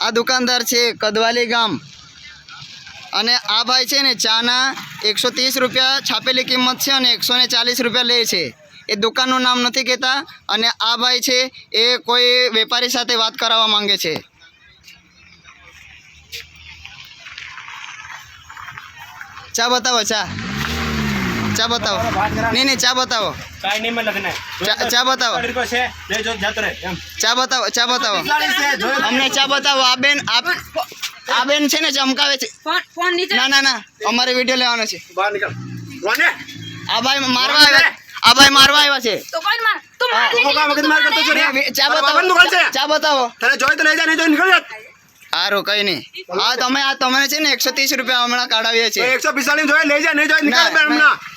આ દુકાનદાર છે કદવાલી ગામ. અને આ ભાઈ છે ને ચાના એકસો ત્રીસ રૂપિયા છાપેલી કિંમત છે અને એકસો ચાલીસ રૂપિયા લે છે. એ દુકાનનું નામ નથી કહેતા અને આ ભાઈ છે એ કોઈ વેપારી સાથે વાત કરાવવા માંગે છે. ચા બતાવો ચા. ચા બતાવો. નહીં નહીં ચા બતાવો. ચા ચા બતાવો. ચા બતાવો ચા બતાવો. અમને ચા બતાવો. આ બેન આ આ બેન છે ને ચમકાવે છે. ના ના ના. અમારે વીડિયો લેવાનો છે. બહાર નીકળ. રોને આ ભાઈ મારવા આવ્યા આ ભાઈ મારવા આવ્યા છે. ચા બતાવો. ચા બતાવો. જોઈ તો નહીં નીકળ સારું કઈ નહીં. હા તમે આ તમે છે ને એકસો ત્રીસ રૂપિયા હમણાં કાઢાવીએ છીએ. એકસો પિસ્તાલીસ જોઈ લઈ જાય નહીં જોઈ નીકળ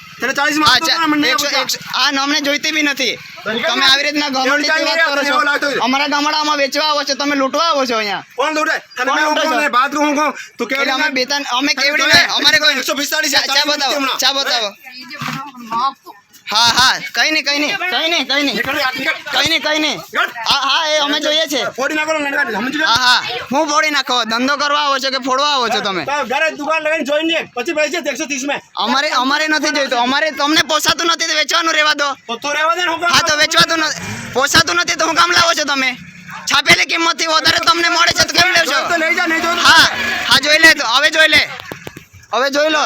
આ અમને જોઈતી બી નથી. તમે આવી રીતના એવડી વાત કરો છો. અમારા ગામડામાં વેચવા આવો છો તમે લૂંટવા આવો છો અહીંયા. કોણ દોડે તને હું દોડે કહું છે? ને, બાત કહું હું કહું તું કેવડી અમે ના- બેતાન અમે કેવડી અમારે કોઈ એકસો પિસ્તાળીસ ચા ચા બતાવો ચા બતાવો. માફ હા હા કઈ નહીં કઈ નહીં કઈ નહીં કઈ નહીં. કઈ નહીં કઈ નહીં. હા હા એ અમે જોઈએ છે. ફોડી નાખો? હા હા. હું ફોડી નાખો. ધંધો કરવા આવો છો કે ફોડવા આવો છો તમે? ઘરે દુકાન લગાવીને જોઈ લે. પછી જા એકસો ત્રીસમાં અમારે અમારે નથી જોઈતું. અમારે તમને પોસાતું નથી તો વેચવાનું રહેવા દો. તો તો રહેવા દે ને, હું તો વેચવાતું નથી પોસાતું નથી તો હું કામ લાવો છો તમે? છાપેલી કિંમતથી વધારે તમને મળે છે તો કેમ નહીં હા હા જોઈ લે તો. હવે જોઈ લે. હવે જોઈ લો.